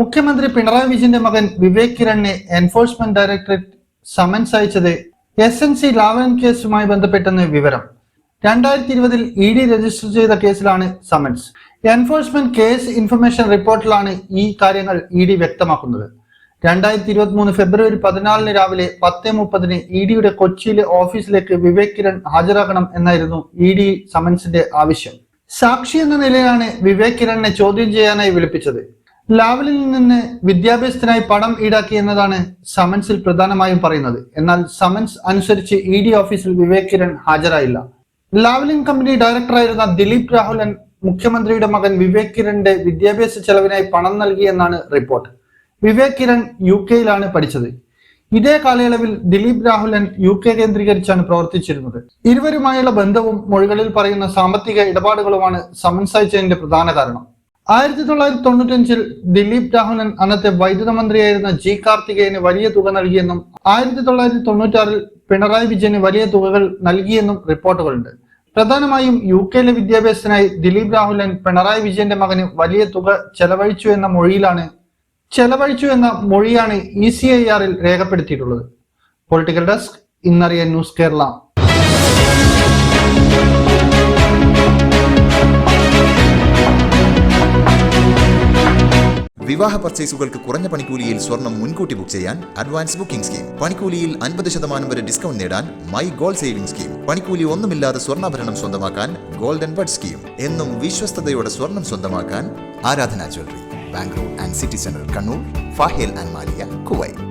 മുഖ്യമന്ത്രി പിണറായി വിജയന്റെ മകൻ വിവേക് കിരണിനെ എൻഫോഴ്സ്മെന്റ് ഡയറക്ടറേറ്റ് സമൻസ് അയച്ചത് എസ് എൻ സി ലാവൻ കേസുമായി ബന്ധപ്പെട്ടെന്ന് വിവരം. രണ്ടായിരത്തി ഇരുപതിൽ ഇ ഡി രജിസ്റ്റർ ചെയ്ത കേസിലാണ് സമൻസ്. എൻഫോഴ്സ്മെന്റ് കേസ് ഇൻഫർമേഷൻ റിപ്പോർട്ടിലാണ് ഈ കാര്യങ്ങൾ ഇ ഡി വ്യക്തമാക്കുന്നത്. രണ്ടായിരത്തി ഇരുപത്തി മൂന്ന് ഫെബ്രുവരി പതിനാലിന് രാവിലെ പത്ത് മുപ്പതിന് ഇ ഡിയുടെ കൊച്ചിയിലെ ഓഫീസിലേക്ക് വിവേക് കിരൺ ഹാജരാക്കണം എന്നായിരുന്നു ഇ ഡി സമൻസിന്റെ ആവശ്യം. സാക്ഷി എന്ന നിലയിലാണ് വിവേക് കിരണിനെ ചോദ്യം ചെയ്യാനായി വിളിപ്പിച്ചത്. ലാവലിൽ നിന്ന് വിദ്യാഭ്യാസത്തിനായി പണം ഈടാക്കി എന്നതാണ് സമൻസിൽ പ്രധാനമായും പറയുന്നത്. എന്നാൽ സമൻസ് അനുസരിച്ച് ഇ ഡി ഓഫീസിൽ വിവേക് കിരൺ ഹാജരായില്ല. ലാവലിംഗ് കമ്പനി ഡയറക്ടറായിരുന്ന ദിലീപ് രാഹുലൻ മുഖ്യമന്ത്രിയുടെ മകൻ വിവേക് കിരണിന്റെ വിദ്യാഭ്യാസ ചെലവിനായി പണം നൽകിയെന്നാണ് റിപ്പോർട്ട്. വിവേക് കിരൺ യു കെയിലാണ് പഠിച്ചത്. ഇതേ കാലയളവിൽ ദിലീപ് രാഹുലൻ യു കെ കേന്ദ്രീകരിച്ചാണ് പ്രവർത്തിച്ചിരുന്നത്. ഇരുവരുമായുള്ള ബന്ധവും മൊഴികളിൽ പറയുന്ന സാമ്പത്തിക ഇടപാടുകളുമാണ് സമൻസ് അയച്ചതിന്റെ പ്രധാന കാരണം. ആയിരത്തി തൊള്ളായിരത്തി തൊണ്ണൂറ്റഞ്ചിൽ ദിലീപ് രാഹുലൻ അന്നത്തെ വൈദ്യുത മന്ത്രിയായിരുന്ന ജി കാർത്തികേയന് വലിയ തുക നൽകിയെന്നും ആയിരത്തി തൊള്ളായിരത്തി തൊണ്ണൂറ്റാറിൽ പിണറായി വിജയന് വലിയ തുകകൾ നൽകിയെന്നും റിപ്പോർട്ടുകളുണ്ട്. പ്രധാനമായും യു കെയിലെ വിദ്യാഭ്യാസത്തിനായി ദിലീപ് രാഹുലൻ പിണറായി വിജയന്റെ മകന് വലിയ തുക ചെലവഴിച്ചു എന്ന മൊഴിയിലാണ് ചെലവഴിച്ചു എന്ന മൊഴിയാണ് ഇ സി ഐ ആറിൽ രേഖപ്പെടുത്തിയിട്ടുള്ളത്. പൊളിറ്റിക്കൽ ഡെസ്ക് ഇന്നറിയ ന്യൂസ് കേരള. വിവാഹ പർച്ചേസുകൾക്ക് കുറഞ്ഞ പണിക്കൂലിയിൽ സ്വർണം മുൻകൂട്ടി ബുക്ക് ചെയ്യാൻ അഡ്വാൻസ് ബുക്കിംഗ് സ്കീം പണിക്കൂലിയിൽ അൻപത് ശതമാനം വരെ ഡിസ്കൗണ്ട് നേടാൻ മൈ ഗോൾഡ് സേവിംഗ് സ്കീം പണിക്കൂലി ഒന്നുമില്ലാതെ സ്വർണാഭരണം സ്വന്തമാക്കാൻ ഗോൾഡൻ ബഡ് സ്കീം എന്നും വിശ്വസ്തയോടെ സ്വർണം സ്വന്തമാക്കാൻ Aradhana jewellery. Bangalore and city centre Kannur Fahaheel and Maliya Kuwait.